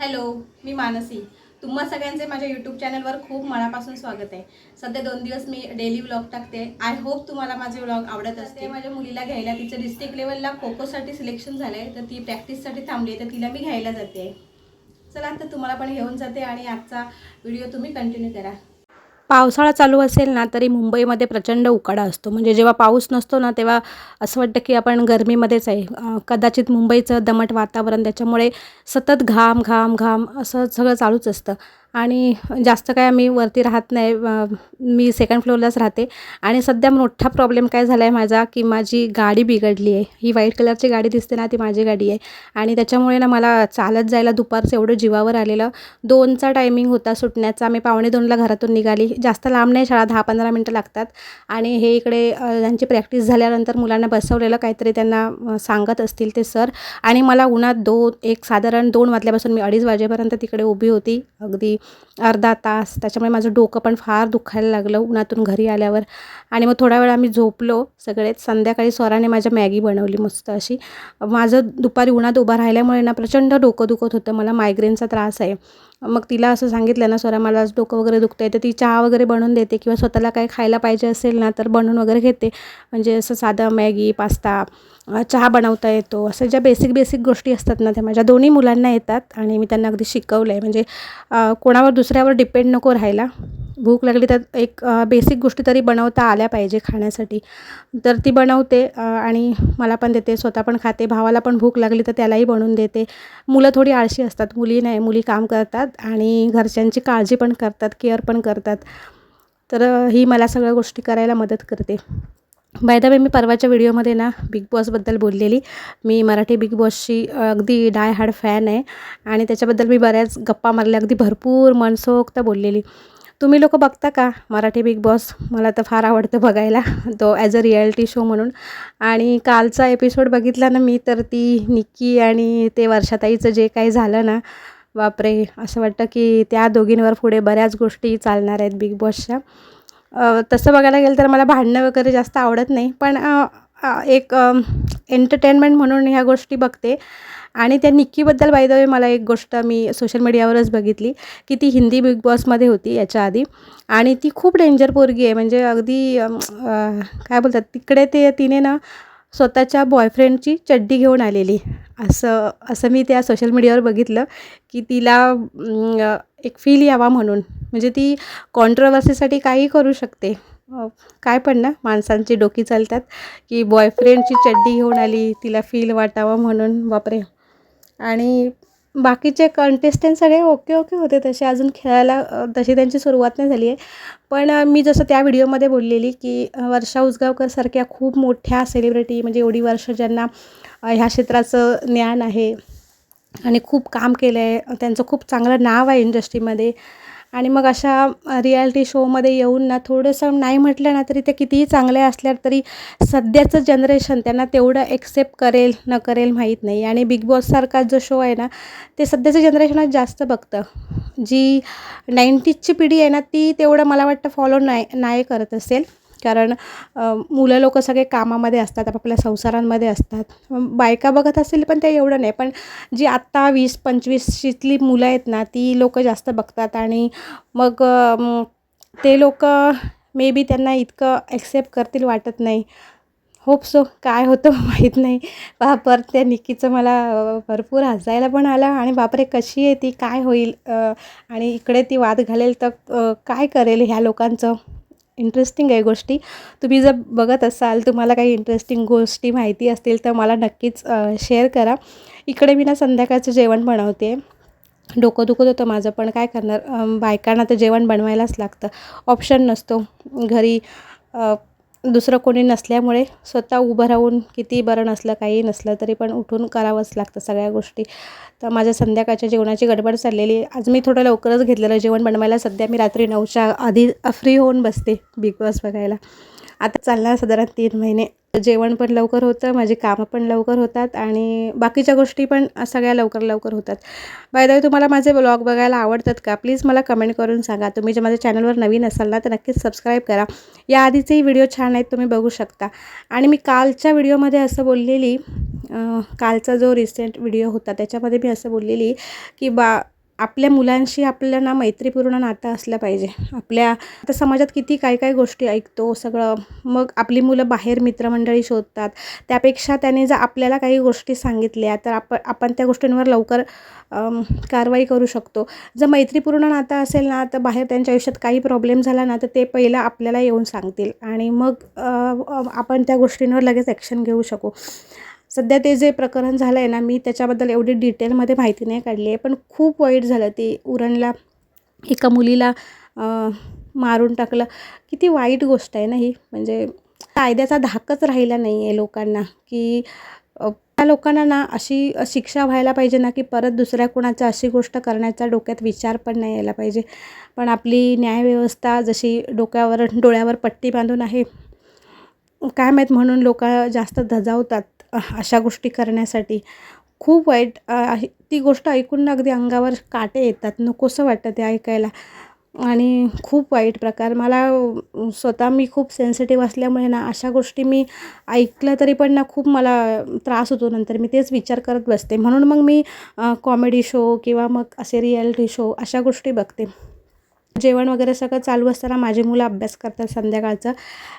Hello मी मानसी. तुम्हा सगळ्यांचे माझ्या यूट्यूब चॅनलवर खूप मनापासून स्वागत आहे. सध्या दोन दिवस मी डेली व्लॉग टाकते. आय होप तुम्हाला माझे व्लॉग आवडत असते माझ्या मुलीला घ्यायला तिचं डिस्ट्रिक्ट लेवलला खो खोसाठी सिलेक्शन झालं आहे तर ती प्रॅक्टिससाठी थांबली आहे तर तिला मी घ्यायला जाते. चला तर तुम्हाला पण घेऊन जाते आणि आजचा व्हिडिओ तुम्ही कंटिन्यू करा. पावसाळा चालू असेल ना तरी मुंबईमध्ये प्रचंड उकाडा असतो. म्हणजे जेव्हा पाऊस नसतो ना तेव्हा असं वाटतं की आपण गरमीमध्येच आहे. कदाचित मुंबईचं दमट वातावरण त्याच्यामुळे सतत घाम घाम घाम असं सगळं चालूच असतं. आणि जास्त काय आम्ही वरती राहत नाही मी सेकंड फ्लोअरलाच राहते. आणि सध्या मोठा प्रॉब्लेम काय झाला आहे माझा की माझी गाडी बिघडली आहे. ही व्हाईट कलरची गाडी दिसते ना ती माझी गाडी आहे. आणि त्याच्यामुळे ना मला चालत जायला दुपारचं एवढं जीवावर आलेलं. दोनचा टायमिंग होता सुटण्याचा. मी पावणे दोनला घरातून निघाली. जास्त लांब नाही शाळा दहा पंधरा मिनटं लागतात. आणि हे इकडे त्यांची प्रॅक्टिस झाल्यानंतर मुलांना बसवलेलं काहीतरी त्यांना सांगत असतील ते सर आणि मला उन्हात दोन एक साधारण दोन वाजल्यापासून मी अडीच वाजेपर्यंत तिकडे उभी होती. अगदी अर्धा तास. त्याच्यामुळे माझं डोकं पण फार दुखायला लागलं उन्हातून घरी आल्यावर. आणि मग थोडा वेळ आम्ही झोपलो सगळेच संध्याकाळी स्वराने माझ्या मॅगी बनवली मस्त अशी. माझं दुपारी उन्हात उभं राहिल्यामुळे ना प्रचंड डोकं दुखत होतं. मला मायग्रेनचा त्रास आहे. मग तिला असं सांगितलं ना स्वरा मला आज डोकं वगैरे दुखतं आहे तर ती चहा वगैरे बनवून देते किंवा स्वतःला काही खायला पाहिजे असेल ना तर बनवून वगैरे घेते. म्हणजे असं साधं मॅगी पास्ता चहा बनवता येतो. असं ज्या बेसिक बेसिक गोष्टी असतात ना त्या माझ्या दोन्ही मुलांना येतात आणि मी त्यांना अगदी शिकवलं आहे म्हणजे कोणावर दुसऱ्यावर डिपेंड नको राहायला. भूक लागली तर एक बेसिक गोष्टी तरी बनवता आल्या पाहिजे खाण्यासाठी. तर ती बनवते आणि मला पण देते. स्वतः पण खाते. भावाला पण भूक लागली तर त्यालाही बनवून देते. मुलं थोडी आळशी असतात. मुली नाही मुली काम करतात. आणि घरच्यांची काळजी पण करतात केअर पण करतात. तर ही मला सगळ्या गोष्टी करायला मदत करते. बाय द वे मी परवाच्या व्हिडिओमध्ये ना बिग बॉसबद्दल बोललेली. मी मराठी बिग बॉसची अगदी डाय हार्ड फॅन आहे आणि त्याच्याबद्दल मी बऱ्याच गप्पा मारल्या अगदी भरपूर मनसोक्त बोललेली. तुम्ही लोक बघता का मराठी बिग बॉस मला तर फार आवडतं बघायला. तो ॲज अ रियालिटी शो म्हणून. आणि कालचा एपिसोड बघितला ना मी तर ती निक्की आणि ते वर्षाताईचं जे काही झालं ना बापरे असं वाटतं की त्या दोघींवर पुढे बऱ्याच गोष्टी चालणार आहेत बिग बॉसच्या तसं बघायला गेलं तर मला भांडणं वगैरे जास्त आवडत नाही पण एक एंटरटेनमेंट म्हणून ह्या गोष्टी बघते. आणि त्या निक्कीबद्दल बाय द वे मला एक गोष्ट मी सोशल मीडियावरच बघितली की ती हिंदी बिग बॉसमध्ये होती याच्या आधी. आणि ती खूप डेंजर पोरगी आहे म्हणजे अगदी काय बोलतात तिकडे ते तिने ना स्वतःच्या बॉयफ्रेंडची चड्डी घेऊन आलेली. असं असं मी त्या सोशल मीडियावर बघितलं की तिला एक फील यावा म्हणून. म्हणजे ती कॉन्ट्रवर्सीसाठी काही करू शकते. काय पण ना माणसांची डोकी चालतात की बॉयफ्रेंडची चड्डी घेऊन आली तिला फील वाटावं म्हणून. बापरे. आणि बाकीचे कंटेस्टंट सगळे ओके ओके होते तसे. अजून खेळायला तशी त्यांची सुरुवात नाही झाली आहे. पण मी जसं त्या व्हिडिओमध्ये बोललेली की वर्षा उसगावकरसारख्या खूप मोठ्या सेलिब्रिटी म्हणजे एवढी वर्ष ज्यांना ह्या क्षेत्राचं ज्ञान आहे आणि खूप काम केलं आहे त्यांचं खूप चांगलं नाव आहे इंडस्ट्रीमध्ये आणि मग अशा रियालिटी शोमध्ये येऊन ना थोडंसं नाही म्हटलं ना तरी ते कितीही चांगले असल्या तरी सध्याचं जनरेशन त्यांना तेवढं एक्सेप्ट करेल न करेल माहीत नाही. आणि बिग बॉससारखा जो शो आहे ना ते सध्याचं जनरेशनच जास्त बघतं. जी नाईंटीजची पिढी आहे ना ती तेवढं मला वाटतं फॉलो नाही नाही करत असेल. कारण मुलं लोक सगळे कामामध्ये असतात आपापल्या संसारांमध्ये असतात. बायका बघत असतील पण ते एवढं नाही. पण जी आत्ता वीस पंचवीसशीतली मुलं आहेत ना ती लोकं जास्त बघतात आणि मग ते लोक मे बी त्यांना इतकं ॲक्सेप्ट करतील वाटत नाही. होप सो काय होतं माहीत नाही. बापर त्या निक्कीचं मला भरपूर हसायला पण आलं आणि बापरे कशी आहे ती? काय होईल? आणि इकडे ती वाद घालेल तर काय करेल ह्या लोकांचं? इंटरेस्टिंग आहे गोष्टी. तुम्ही जर बघत असाल तुम्हाला काही इंटरेस्टिंग गोष्टी माहिती असतील तर मला नक्कीच शेअर करा. इकडे मी ना संध्याकाळचं जेवण बनवते. डोकं दुखत होतं माझं पण काय करणार? बायकांना तर जेवण बनवायलाच लागतं. ऑप्शन नसतो. घरी दुसरं कोणी नसल्यामुळे स्वतः उभं राहून किती बरं नसलं काही नसलं तरी पण उठून करावंच लागतं सगळ्या गोष्टी. तर माझ्या संध्याकाळच्या जेवणाची गडबड चाललेली. आज मी थोडं लवकरच घेतलेलं जेवण बनवायला. सध्या मी रात्री नऊच्या आधी फ्री होऊन बसते बिग बॉस बघायला. आता चालणार साधारण तीन महिने. जेवण पण लवकर होतं माझी कामं पण लवकर होतात आणि बाकीच्या गोष्टी पण सगळ्या लवकर लवकर होतात. बाय द वे तुम्हाला माझे ब्लॉग बघायला आवडतात का? प्लीज मला कमेंट करून सांगा. तुम्ही जे माझ्या चॅनलवर नवीन असाल ना तर नक्कीच सबस्क्राईब करा. या आधीचेही व्हिडिओ छान आहेत तुम्ही बघू शकता. आणि मी कालच्या व्हिडिओमध्ये असं बोललेली कालचा जो रिसेंट व्हिडिओ होता त्याच्यामध्ये मी असं बोललेली की बा आपल्या मुलांशी आपल्या ना मैत्रीपूर्ण नातं असलं पाहिजे. आपल्या आता समाजात किती काय काय गोष्टी ऐकतो सगळं. मग आपली मुलं बाहेर मित्रमंडळी शोधतात. त्यापेक्षा त्याने जर आपल्याला काही गोष्टी सांगितल्या तर आपण आपण त्या गोष्टींवर लवकर कारवाई करू शकतो. जर मैत्रीपूर्ण नातं असेल ना तर बाहेर त्यांच्या आयुष्यात काही प्रॉब्लेम झाला ना तर ते पहिलं आपल्याला येऊन सांगतील. आणि मग आपण त्या गोष्टींवर लगेच ॲक्शन घेऊ शकू. सध्या ते जे प्रकरण झालं आहे ना मी त्याच्याबद्दल एवढी डिटेलमध्ये माहिती नाही काढली आहे पण खूप वाईट झालं ते उरणला एका मुलीला मारून टाकलं. किती वाईट गोष्ट आहे ना ही. म्हणजे कायद्याचा धाकच राहिला नाही आहे लोकांना की त्या लोकांना ना अशी शिक्षा व्हायला पाहिजे ना की परत दुसऱ्या कोणाच्या अशी गोष्ट करण्याचा डोक्यात विचार पण नाही यायला पाहिजे. पण आपली न्यायव्यवस्था जशी डोक्यावर डोळ्यावर पट्टी बांधून आहे काय माहीत म्हणून लोक जास्त धजावतात अशा गोष्टी करण्यासाठी. खूप वाईट ती गोष्ट ऐकून ना अगदी अंगावर काटे येतात. नकोसं वाटतं ते ऐकायला. आणि खूप वाईट प्रकार. मला स्वतः मी खूप सेन्सिटिव्ह असल्यामुळे ना अशा गोष्टी मी ऐकल्या तरी पण ना खूप मला त्रास होतो. नंतर मी तेच विचार करत बसते. म्हणून मग मी कॉमेडी शो किंवा मग असे रियालिटी शो अशा गोष्टी बघते. जेवण वगैरे सगळं चालू असताना माझी मुलं अभ्यास करतात संध्याकाळचं.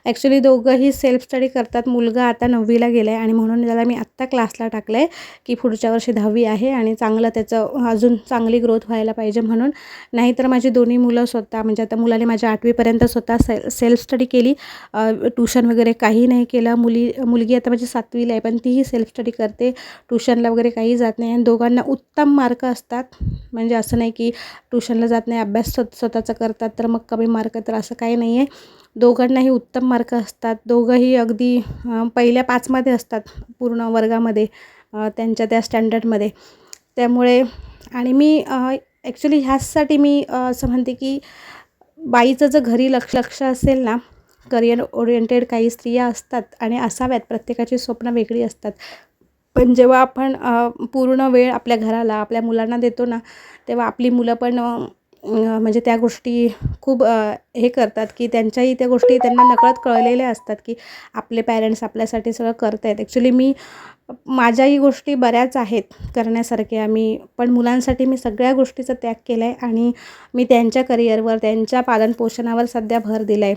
ॲक्च्युली दोघंही सेल्फ स्टडी करतात. मुलगा आता नववीला गेला आहे आणि म्हणून त्याला मी आत्ता क्लासला टाकलं आहे की पुढच्या वर्षी दहावी आहे आणि चांगलं त्याचं अजून चांगली ग्रोथ व्हायला पाहिजे म्हणून. नाहीतर माझी दोन्ही मुलं स्वतः म्हणजे आता मुलाने माझ्या आठवीपर्यंत स्वतः से सेल्फ स्टडी केली. ट्यूशन वगैरे काही नाही केलं. मुली मुलगी आता माझी सातवीला आहे पण तीही सेल्फ स्टडी करते. ट्यूशनला वगैरे काही जात नाही. आणि दोघांना उत्तम मार्क असतात. म्हणजे असं नाही की ट्यूशनला जात नाही. अभ्यास स्वतः स्वतःचा करतात तर मग कमी मार्क तर असं काही नाही आहे दोघांनाही उत्तम मार्क असतात. दोघंही अगदी पहिल्या पाचमध्ये असतात पूर्ण वर्गामध्ये त्यांच्या त्या स्टँडर्डमध्ये त्यामुळे आणि मी ॲक्च्युली ह्याचसाठी मी असं म्हणते की बाईचं जर घरी लक्ष लक्ष असेल ना करिअर ओरिएंटेड काही स्त्रिया असतात आणि असाव्यात प्रत्येकाची स्वप्न वेगळी असतात. पण जेव्हा आपण पूर्ण वेळ आपल्या घराला आपल्या मुलांना देतो ना तेव्हा आपली मुलं पण म्हणजे त्या गोष्टी खूप हे करतात की त्यांच्याही त्या गोष्टी त्यांना नकळत कळलेल्या असतात की आपले पॅरेंट्स आपल्यासाठी सगळं करत आहेत. ॲक्च्युली मी माझ्याही गोष्टी बऱ्याच आहेत करण्यासारख्या मी पण मुलांसाठी मी सगळ्या गोष्टीचा त्याग केला आहे आणि मी त्यांच्या करिअरवर त्यांच्या पालनपोषणावर सध्या भर दिला आहे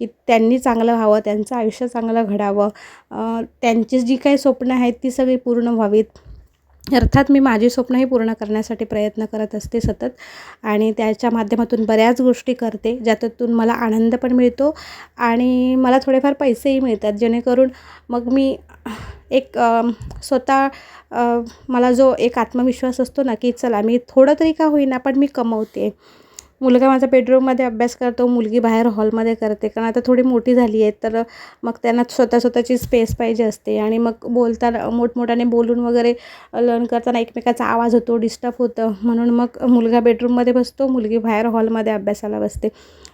की त्यांनी चांगलं व्हावं त्यांचं आयुष्य चांगलं घडावं. त्यांची जी काही स्वप्नं आहेत ती सगळी पूर्ण व्हावीत. अर्थात मी माझी स्वप्नही पूर्ण करण्यासाठी प्रयत्न करत असते सतत आणि त्याच्या माध्यमातून बऱ्याच गोष्टी करते ज्याच्यातून मला आनंद पण मिळतो आणि मला थोडेफार पैसेही मिळतात. जेणेकरून मग मी एक स्वतः मला जो एक आत्मविश्वास असतो ना की चला मी थोडं तरी का होईना पण मी कमवते. मुलगा माझा बेडरूममध्ये अभ्यास करतो मुलगी बाहेर हॉलमध्ये करते. कारण आता थोडी मोठी झाली आहे तर मग त्यांना स्वतः स्वतःची स्पेस पाहिजे असते. आणि मग बोलताना मोठमोठ्याने बोलून वगैरे लर्न करताना एकमेकाचा आवाज होतो डिस्टर्ब होतं. म्हणून मग मुलगा बेडरूममध्ये बसतो मुलगी बाहेर हॉलमध्ये अभ्यासाला बसते.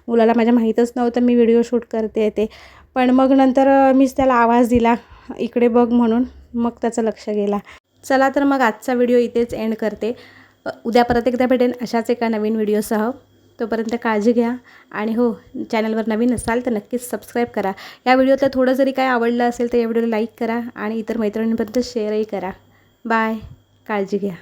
मुलाला माझ्या माहीतच नव्हतं मी व्हिडिओ शूट करते ते. पण मग नंतर मीच त्याला आवाज दिला इकडे बघ म्हणून. मग त्याचं लक्ष गेला. चला तर मग आजचा व्हिडिओ इथेच एंड करते. उद्या परत एकदा भेटेन अशाच एका नवीन व्हिडिओसह तोपर्यंत काळजी घ्या. आणि हो चॅनलवर नवीन असाल तर नक्कीच सबस्क्राईब करा. या व्हिडिओतलं थोडं जरी काय आवडलं असेल तर या व्हिडिओला लाईक करा आणि इतर मैत्रिणींपर्यंत शेअरही करा. बाय काळजी घ्या.